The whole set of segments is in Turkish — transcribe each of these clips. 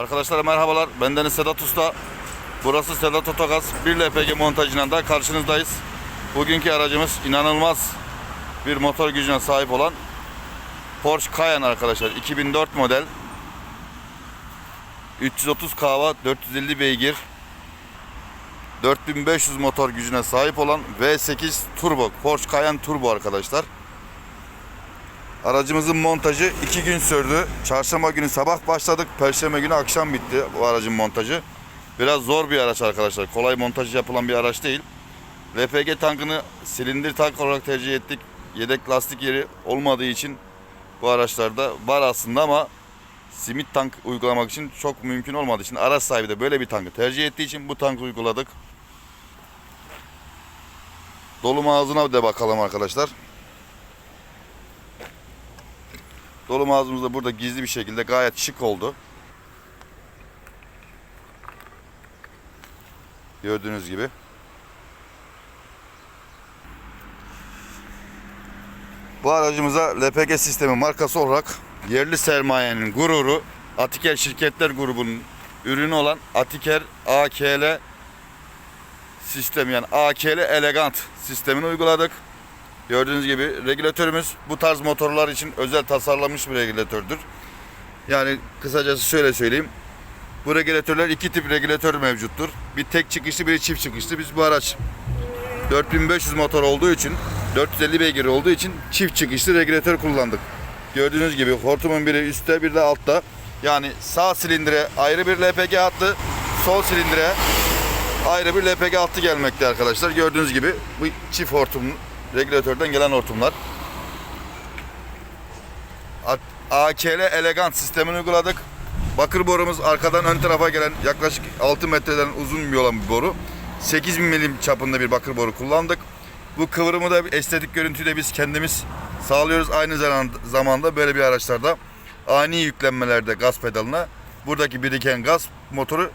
Arkadaşlar merhabalar. Bendeniz Sedat Usta. Burası Sedat Otogaz 1 LPG montajıyla da karşınızdayız. Bugünkü aracımız inanılmaz bir motor gücüne sahip olan Porsche Cayenne arkadaşlar. 2004 model. 330 kW, 450 beygir. 4500 motor gücüne sahip olan V8 Turbo. Porsche Cayenne Turbo arkadaşlar. Aracımızın montajı 2 gün sürdü. Çarşamba günü sabah başladık. Perşembe günü akşam bitti bu aracın montajı. Biraz zor bir araç arkadaşlar. Kolay montaj yapılan bir araç değil. LPG tankını silindir tank olarak tercih ettik. Yedek lastik yeri olmadığı için bu araçlarda var aslında ama simit tank uygulamak için çok mümkün olmadığı için araç sahibi de böyle bir tankı tercih ettiği için bu tankı uyguladık. Dolum ağzına da bakalım arkadaşlar. Dolum ağzımız da burada gizli bir şekilde gayet şık oldu. Gördüğünüz gibi. Bu aracımıza LPG sistemi markası olarak yerli sermayenin gururu Atiker Şirketler grubunun ürünü olan Atiker AKL sistemi yani AKL Elegant sistemini uyguladık. Gördüğünüz gibi regülatörümüz bu tarz motorlar için özel tasarlanmış bir regülatördür. Yani kısacası şöyle söyleyeyim. Bu regülatörler iki tip regülatör mevcuttur. Bir tek çıkışlı bir çift çıkışlı. Biz bu araç 4500 motor olduğu için 450 beygir olduğu için çift çıkışlı regülatör kullandık. Gördüğünüz gibi hortumun biri üstte bir de altta. Yani sağ silindire ayrı bir LPG hattı, sol silindire ayrı bir LPG hattı gelmekte arkadaşlar. Gördüğünüz gibi bu çift hortum regülatörden gelen hortumlar. AKL Elegant sistemini uyguladık. Bakır borumuz arkadan ön tarafa gelen yaklaşık 6 metreden uzun bir olan bir boru. 8000 milim çapında bir bakır boru kullandık. Bu kıvrımı da estetik görüntüyü de biz kendimiz sağlıyoruz. Aynı zaman- zamanda böyle bir araçlarda ani yüklenmelerde gaz pedalına buradaki biriken gaz motoru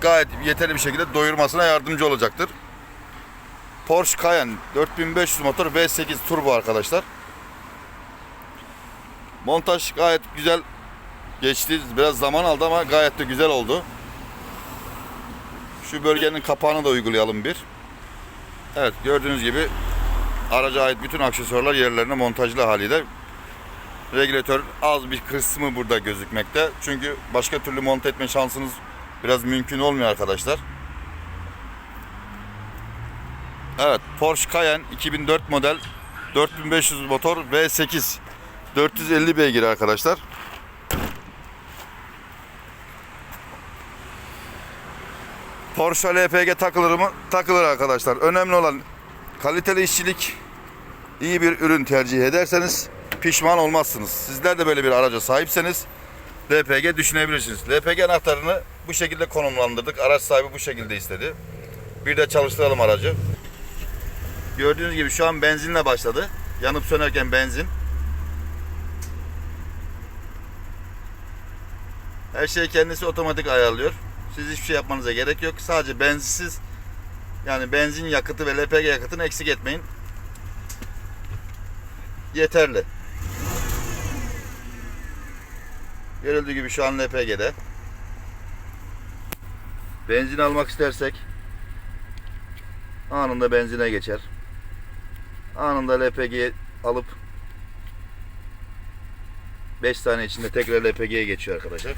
gayet yeterli bir şekilde doyurmasına yardımcı olacaktır. Porsche Cayenne 4500 motor V8 turbo arkadaşlar. Montaj gayet güzel geçti. Biraz zaman aldı ama gayet de güzel oldu. Şu bölgenin kapağını da uygulayalım bir. Evet gördüğünüz gibi araca ait bütün aksesuarlar yerlerine montajlı haliyle. Regülatör az bir kısmı burada gözükmekte. Çünkü başka türlü monte etme şansınız biraz mümkün olmuyor arkadaşlar. Evet Porsche Cayenne 2004 model 4500 motor V8 450 beygir arkadaşlar. Porsche LPG takılır mı? Takılır arkadaşlar. Önemli olan kaliteli işçilik, iyi bir ürün tercih ederseniz pişman olmazsınız. Sizler de böyle bir araca sahipseniz LPG düşünebilirsiniz. LPG anahtarını bu şekilde konumlandırdık. Araç sahibi bu şekilde istedi. Bir de çalıştıralım aracı. Gördüğünüz gibi şu an benzinle başladı. Yanıp sönerken benzin. Her şey kendisi otomatik ayarlıyor. Siz hiçbir şey yapmanıza gerek yok. Sadece benzinsiz yani benzin yakıtı ve LPG yakıtını eksik etmeyin. Yeterli. Görüldüğü gibi şu an LPG'de. Benzin almak istersek anında benzine geçer. Anında LPG alıp 5 saniye içinde tekrar LPG'ye geçiyor arkadaşlar.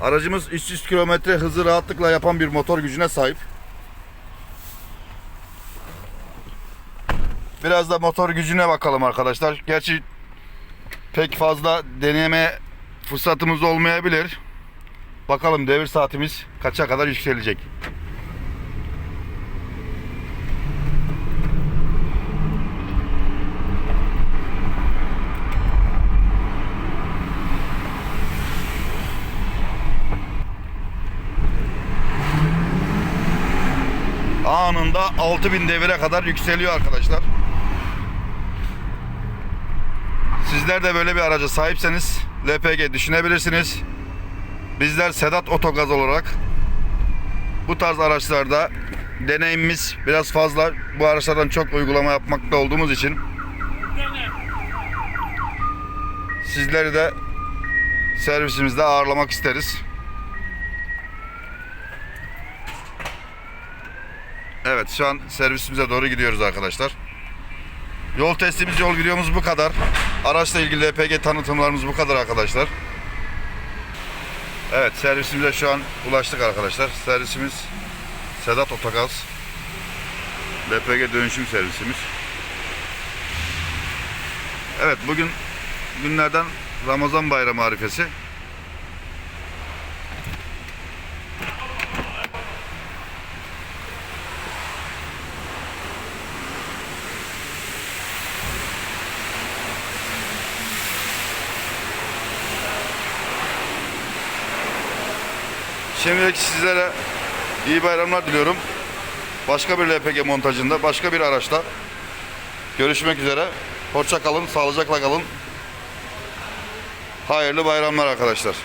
Aracımız 300 km hızı rahatlıkla yapan bir motor gücüne sahip. Biraz da motor gücüne bakalım arkadaşlar. Gerçi pek fazla deneme fırsatımız olmayabilir. Bakalım devir saatimiz kaça kadar yükselecek. Anında 6000 devire kadar yükseliyor arkadaşlar. Sizler de böyle bir araca sahipseniz LPG düşünebilirsiniz. Bizler Sedat Otogaz olarak bu tarz araçlarda deneyimimiz biraz fazla. Bu araçlardan çok uygulama yapmakta olduğumuz için sizleri de servisimizde ağırlamak isteriz. Evet şu an servisimize doğru gidiyoruz arkadaşlar. Yol testimiz, yol videomuz bu kadar. Araçla ilgili LPG tanıtımlarımız bu kadar arkadaşlar. Evet servisimize şu an ulaştık arkadaşlar. Servisimiz Sedat Otogaz. LPG dönüşüm servisimiz. Evet bugün günlerden Ramazan bayramı arifesi. Şimdilik sizlere iyi bayramlar diliyorum. Başka bir LPG montajında, başka bir araçta görüşmek üzere. Hoşça kalın, sağlıcakla kalın. Hayırlı bayramlar arkadaşlar.